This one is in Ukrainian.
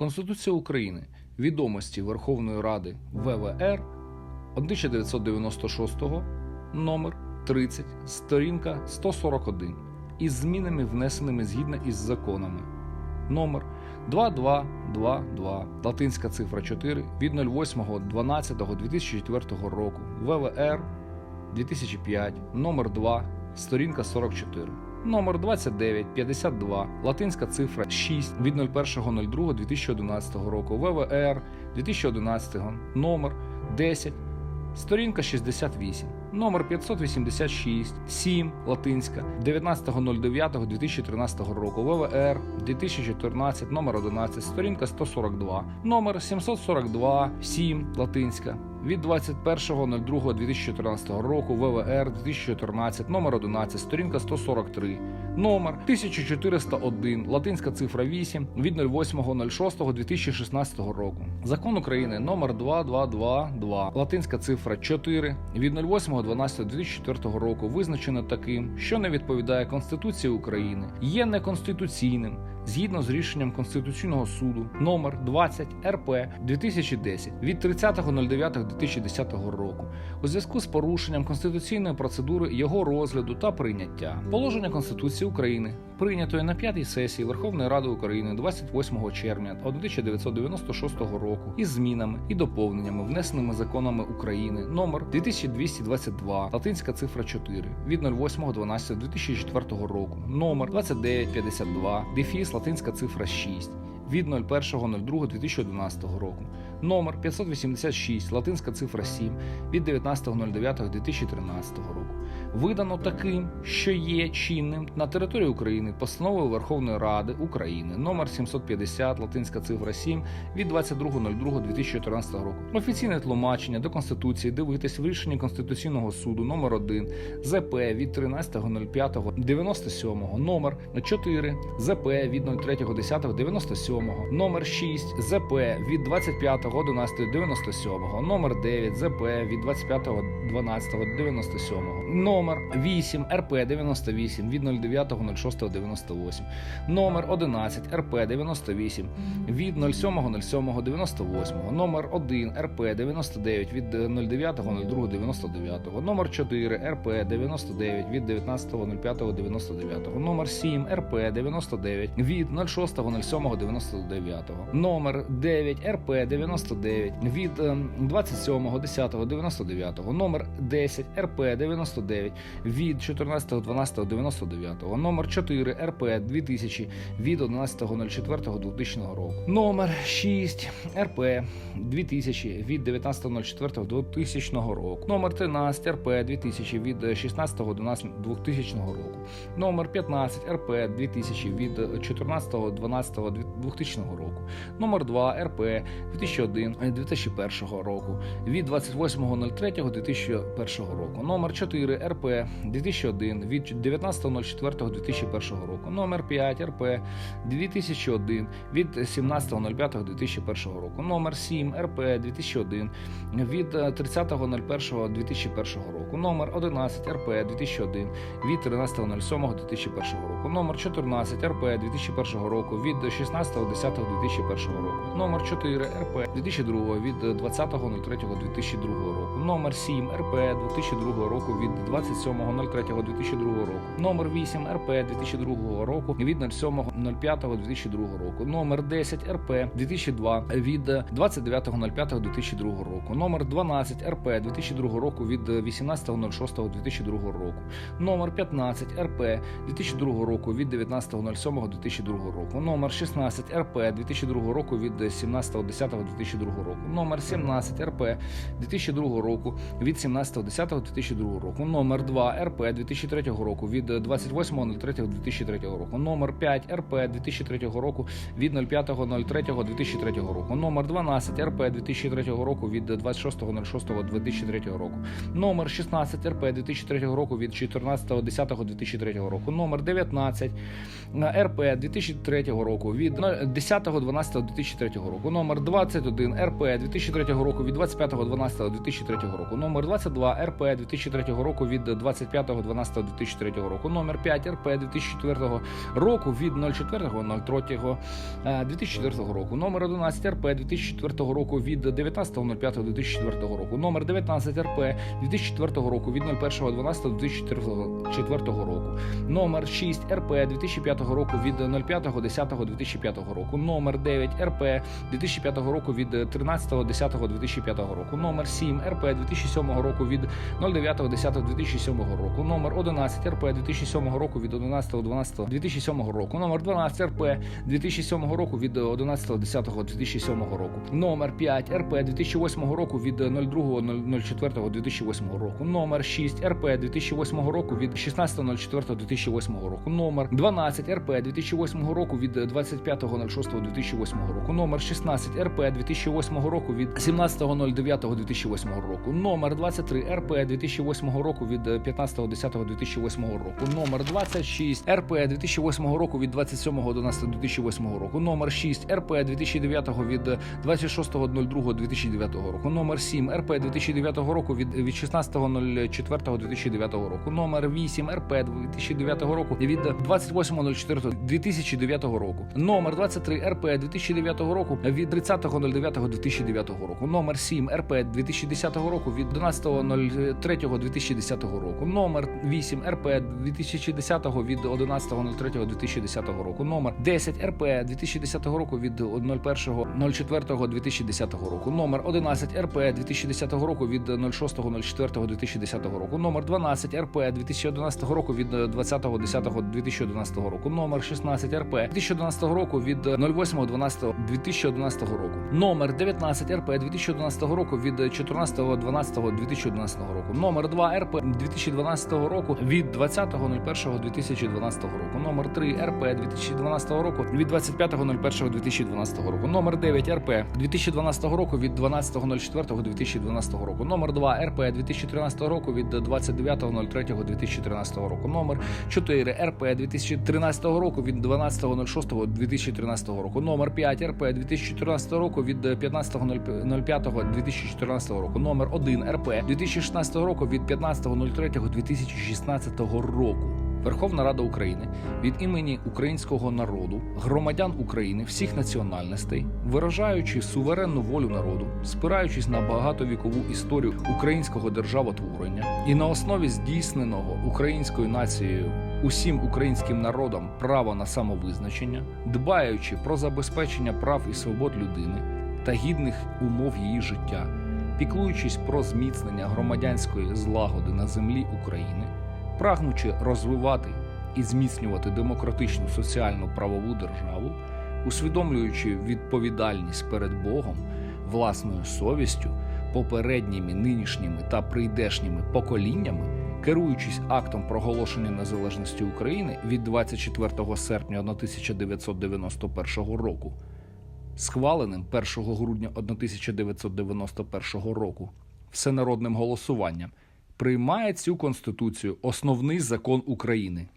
Конституція України. Відомості Верховної Ради ВВР 1996 номер 30, сторінка 141 із змінами, внесеними згідно із законами. Номер 2222, латинська цифра 4 від 08.12.2004 року ВВР 2005, номер 2, сторінка 44. Номер 2952, латинська цифра 6 від 01.02.2011 року ВВР 2011, номер 10, сторінка 68. Номер 586, 7, латинська, 19.09.2013 року, ВВР 2014, номер 11, сторінка 142, номер 742, 7, латинська, від 21.02.2014 року, ВВР 2014, номер 11, сторінка 143, номер 1401, латинська цифра 8, від 08.06.2016 року. Закон України номер 2222, латинська цифра 4, від 08.12.2004 року визначено таким, що не відповідає Конституції України, є неконституційним згідно з рішенням Конституційного суду номер 20 РП 2010 від 30.09.2010 року у зв'язку з порушенням конституційної процедури його розгляду та прийняття. Положення Конституції України прийнятої на п'ятій сесії Верховної Ради України 28 червня 1996 року із змінами і доповненнями, внесеними законами України номер 2222, латинська цифра 4 від 08.12.2004 року, номер 2952, дефіс латинська цифра 6 від 01.02.2011 року, номер 586, латинська цифра 7 від 19.09.2013 року. Видано таким, що є чинним на території України постановою Верховної Ради України. Номер 750, латинська цифра 7 від 22.02.2014 року. Офіційне тлумачення до Конституції. Дивитись в рішенні Конституційного суду номер 1 ЗП від 13.05.97, номер 4 ЗП від 03.10.97, номер 6 ЗП від 25.11.97, номер 9 ЗП від 25.12.97, номер 8 РП 98 від 09.06.98, номер 11 РП 98 від 07.07.98, номер 1 РП 99 від 09.02.99, номер 4 РП 99 від 19.05.99, номер 7 РП 99 від 06.07.99, номер 9 РП 99 від е, 27.10.99, номер 10 РП 99 від 14.12.99, номер 4 РП 2000 від 11.04.2000 року, номер 6 РП 2000 від 19.04.2000 року, номер 13 РП 2000 від 16.11.2000 року, номер 15 РП 2000 від 14.12.2000 року, номер 2 РП 2001 2001 року, від 28.03.2001 року, номер 4 РП 2001 від 19.04.2001 року, номер 5 РП 2001 від 17.05.2001 року, номер 7 РП 2001 від 30.01.2001 року, номер 11 РП 2001 від 13.07.2001 року, номер 14 РП 2001 року від 16.10.2001 року, номер 4 РП 2002 від 20.03.2002 року, номер 7 РП 2002 року від 27.03.2002 року, номер 8 РП 2002 року від 07.05.2002 року, номер 10 РП 2002 від 29.05.2002 року, номер 12 РП 2002 року від 18.06.2002 року, номер 15 РП 2002 року від 19.07.2002 року, номер 16 РП 2002 року від 17.10.2002 року, номер 17 РП 2002 року від 17.10.2002 року, номер 2 РП 2003 року від 28.03.2003 року, номер 5 РП 2003 року від 05.03.2003 року, номер 12 РП 2003 року від 26.06.2003 року, номер 16 РП 2003 року від 14.10.2003 року, номер 19 РП 2003 року від 10.12.2003 року, номер 21 РП 2003 року від 25.12.2003 року, номер 22 РП 2003 року від 25.12.2003 року, номер 5 РП 2004 року від 04.03.2004 року, номер 11 РП 2004 року від 19.05.2004 року, номер 19 РП 2004 року від 01.12.2004 року, номер 6 РП 2005 року від 05.10.2005 року, номер 9 РП 2005 року від 13.10.2005 року, номер 7 РП 2007 року від 09.10.2007 року, номер 11 РП 2007 року від 11.12.2007 року, номер 12 РП 2007 року від 11.10.2007 року, номер 5 РП 2008 року від 02.04.2008 року, номер 6 РП 2008 року від 16.04.2008 року, номер 12 РП 2008 року від 25.06.2008 року, номер 16 РП 2008 року від 17.09.2008 року, номер 23 РП 2008 року від 15.10.2008 року, номер 26 РП 2008 року від 27.11.2008 року, номер 6 РП 2009 від 26.02.2009 року, номер 7 РП 2009 року від 16.04.2009 року, номер 8 РП 2009 року від 28.04.2009 року, номер 23 РП 2009 року від 30.09.2009 року, номер 7 РП 2010 року від 11.03.2010 року, номер 8 РП 2010 від 11.03.2010 року, номер 10 РП 2010 року від 01.04.2010 року, номер 11 РП 2010 року від 06.04.2010 року, номер 12 РП 2011 року від 20.10.2011 року, номер 16 РП 2011 року від 08.12.2011 року, номер 19 РП 2011 року від 14.12.2011 року, номер 2 РП 2012 року від 20.01.2012 року, номер 3 РП 2012 року від 25.01.2012 року, номер 9 РП 2012 року від 12.04.2012 року, номер 2 РП 2013 року від 29.03.2013 року, номер 4 РП 2013 року від 12.06.2013 року, номер 5 РП 2014 року від 15.05.2014 року, номер 1 РП 2016 року від 15.03.2016 року. Верховна Рада України від імені українського народу, громадян України всіх національностей, виражаючи суверенну волю народу, спираючись на багатовікову історію українського державотворення і на основі здійсненого українською нацією усім українським народам права на самовизначення, дбаючи про забезпечення прав і свобод людини та гідних умов її життя, піклуючись про зміцнення громадянської злагоди на землі України прагнучи розвивати і зміцнювати демократичну соціальну правову державу, усвідомлюючи відповідальність перед Богом, власною совістю, попередніми нинішніми та прийдешніми поколіннями, керуючись актом проголошення незалежності України від 24 серпня 1991 року, схваленим 1 грудня 1991 року всенародним голосуванням приймає цю конституцію основний закон України